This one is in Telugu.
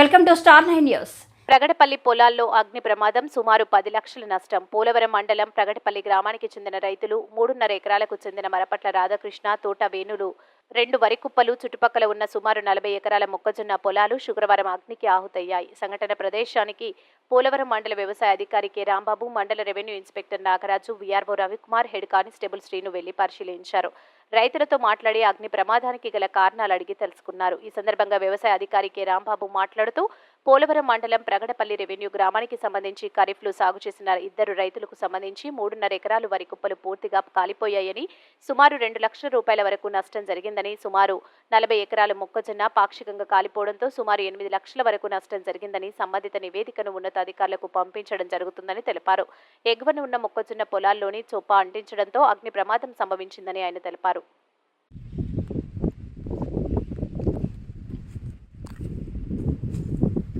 Welcome to star nine news. Pragadapalli పొలాల్లో అగ్ని ప్రమాదం సుమారు పది లక్షల నష్టం. పోలవరం మండలం ప్రగడపల్లి గ్రామానికి చెందిన రైతులు మూడున్నర ఎకరాలకు చెందిన మరపట్ల రాధాకృష్ణ తోట వేణులు రెండు వరి కుప్పలు చుట్టుపక్కల ఉన్న సుమారు నలభై ఎకరాల మొక్కజొన్న పొలాలు శుక్రవారం అగ్నికి ఆహుతయ్యాయి. సంఘటన ప్రదేశానికి పోలవరం మండల వ్యవసాయ అధికారి కె. రాంబాబు మండల revenue inspector Nagaraju VRO Ravikumar head constable Srinu వెళ్ళి పరిశీలించారు. రైతులతో మాట్లాడి అగ్ని ప్రమాదానికి గల కారణాలు అడిగి తెలుసుకున్నారు. ఈ సందర్భంగా వ్యవసాయ అధికారి కె. రాంబాబు మాట్లాడుతూ పోలవరం మండలం ప్రగడపల్లి రెవెన్యూ గ్రామానికి సంబంధించి ఖరీఫ్లు సాగు చేసిన ఇద్దరు రైతులకు సంబంధించి మూడున్నర ఎకరాలు వరి కుప్పలు పూర్తిగా కాలిపోయాయని సుమారు రెండు లక్షల రూపాయల వరకు నష్టం జరిగిందని సుమారు నలభై ఎకరాల మొక్కజొన్న పాక్షికంగా కాలిపోవడంతో సుమారు ఎనిమిది లక్షల వరకు నష్టం జరిగిందని సంబంధిత నివేదికను ఉన్నతాధికారులకు పంపించడం జరుగుతుందని తెలిపారు. ఎగువన ఉన్న మొక్కజొన్న పొలాల్లోని చొప్ప అంటించడంతో అగ్ని ప్రమాదం సంభవించిందని ఆయన తెలిపారు.